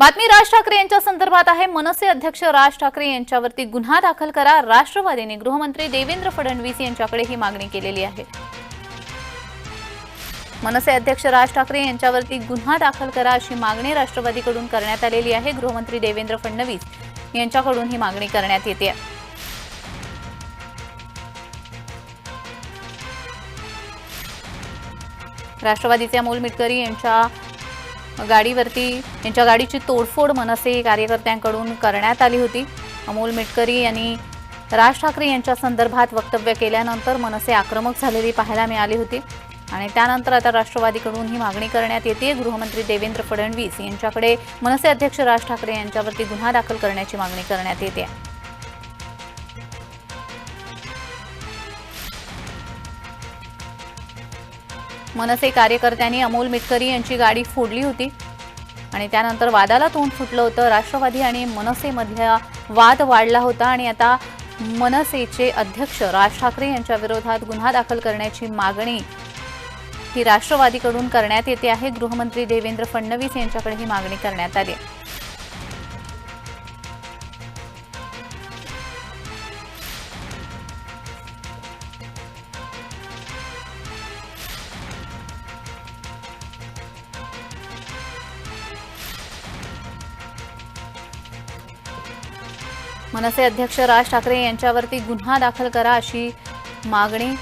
बातमी राज ठाकरे यांच्या संदर्भात आहे. मनसे अध्यक्ष राज ठाकरे यांच्यावरती गुन्हा दाखल करा. राष्ट्रवादीने गृहमंत्री देवेंद्र फडणवीस यांच्याकडे ही मागणी केलेली आहे. मनसे अध्यक्ष राज ठाकरे यांच्यावरती गुन्हा दाखल करा अशी मागणी राष्ट्रवादीकडून करण्यात आलेली आहे. गृहमंत्री देवेंद्र फडणवीस यांच्याकडून ही मागणी करण्यात येते. राष्ट्रवादीचे अमोल मिटकरी यांच्या गाडीवरती यांच्या गाडीची तोडफोड मनसे कार्यकर्त्यांकडून करण्यात आली होती. अमोल मिटकरी यांनी राज ठाकरे यांच्या संदर्भात वक्तव्य केल्यानंतर मनसे आक्रमक झालेली पाहायला मिळाली होती. आणि त्यानंतर आता राष्ट्रवादीकडून ही मागणी करण्यात येते. गृहमंत्री देवेंद्र फडणवीस यांच्याकडे मनसे अध्यक्ष राज ठाकरे यांच्यावरती गुन्हा दाखल करण्याची मागणी करण्यात येते. मनसे कार्यकर्त्यांनी अमोल मिटकरी यांची गाडी फोडली होती. आणि त्यानंतर वादाला तोंड फुटलं होतं. राष्ट्रवादी आणि मनसेमधला वाद वाढला होता. आणि आता मनसेचे अध्यक्ष राज ठाकरे यांच्या विरोधात गुन्हा दाखल करण्याची मागणी ही राष्ट्रवादीकडून करण्यात येते आहे. गृहमंत्री देवेंद्र फडणवीस यांच्याकडे ही मागणी करण्यात आली आहे. मनसे अध्यक्ष राज ठाकरे यांच्यावरती गुन्हा दाखल करा अशी मागणी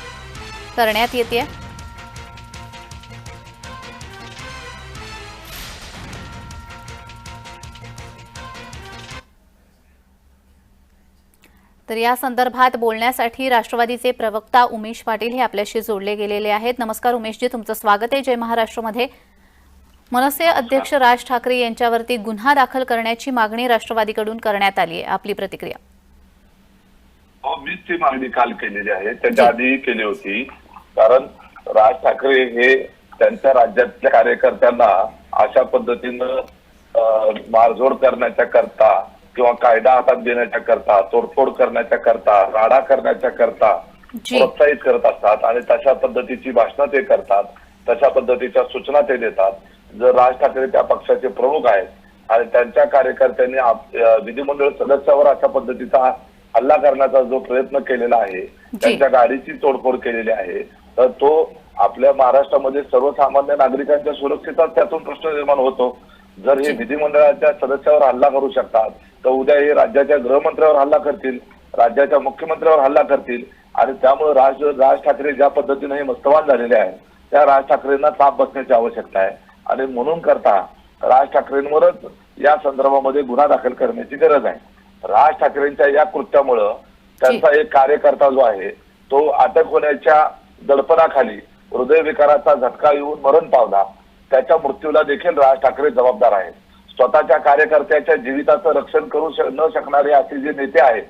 करण्यात येते. तर या संदर्भात बोलण्यासाठी राष्ट्रवादीचे प्रवक्ता उमेश पाटील हे आपल्याशी जोडले गेलेले आहेत. नमस्कार उमेशजी तुमचं स्वागत आहे जय महाराष्ट्रमध्ये. मनसे अध्यक्ष राज ठाकरे यांच्यावरती गुन्हा दाखल करण्याची मागणी राष्ट्रवादीकडून करण्यात आली आहे. आपली प्रतिक्रिया. हो मीच ती मागणी काल केलेली आहे. त्याच्या आधीही केली होती. कारण राज ठाकरे हे त्यांच्या राज्यातल्या कार्यकर्त्यांना अशा पद्धतीनं मारझोड करण्याच्या करता किंवा कायदा हातात देण्याच्या करता तोडफोड करण्याच्या करता राडा करण्याच्या करता प्रोत्साहित करत असतात आणि तशा पद्धतीची भाषणं ते करतात तशा पद्धतीच्या सूचना ते देतात. जर राज ठाकरे त्या पक्षाचे प्रमुख आहेत आणि त्यांच्या कार्यकर्त्यांनी विधिमंडळ सदस्यावर अशा पद्धतीचा हल्ला करण्याचा जो प्रयत्न केलेला आहे त्यांच्या गाडीची तोडफोड केलेली आहे तर तो आपल्या महाराष्ट्रामध्ये सर्वसामान्य नागरिकांच्या सुरक्षेचा त्यातून प्रश्न निर्माण होतो. जर हे विधिमंडळाच्या सदस्यावर हल्ला करू शकतात तर उद्या हे राज्याच्या गृहमंत्र्यावर हल्ला करतील राज्याच्या मुख्यमंत्र्यावर हल्ला करतील आणि त्यामुळे राज राज ठाकरे ज्या पद्धतीने हे मस्तवान झालेले आहेत त्या राज ठाकरेंना ताप बसण्याची आवश्यकता आहे. आणि म्हणून करता राज ठाकरेंवरच या संदर्भामध्ये गुन्हा दाखल करण्याची गरज आहे. राज ठाकरेंच्या या कृत्यामुळं त्यांचा एक कार्यकर्ता जो आहे तो अटक होण्याच्या दडपणाखाली हृदयविकाराचा झटका येऊन मरण पावला. त्याच्या मृत्यूला देखील राज ठाकरे जबाबदार आहेत. स्वतःच्या कार्यकर्त्याच्या जीविताचं रक्षण करू न शकणारे असे जे नेते आहेत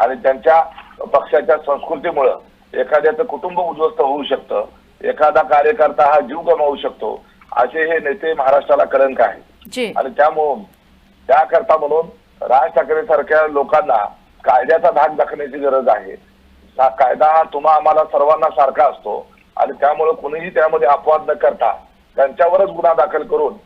आणि त्यांच्या पक्षाच्या संस्कृतीमुळं एखाद्याचं कुटुंब उद्ध्वस्त होऊ शकतं एखादा कार्यकर्ता हा जीव गमावू शकतो असे हे नेते महाराष्ट्राला कलंक आहे आणि त्यामुळं त्याकरता म्हणून राज ठाकरे सारख्या लोकांना कायद्याचा धाक दाखवण्याची गरज आहे. कायदा हा तुम्हा आम्हाला सर्वांना सारखा असतो आणि त्यामुळे कुणीही त्यामध्ये अपवाद न करता त्यांच्यावरच गुन्हा दाखल करून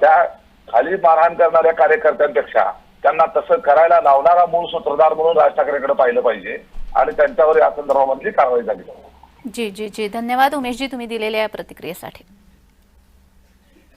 त्या खाली मारहाण करणाऱ्या कार्यकर्त्यांपेक्षा त्यांना तसं करायला लावणारा मूळ सूत्रधार म्हणून राज ठाकरेकडे पाहिलं पाहिजे आणि त्यांच्यावर या संदर्भामधली कारवाई झाली पाहिजे. जी जी जी. धन्यवाद उमेशजी तुम्ही दिलेल्या या प्रतिक्रियेसाठी.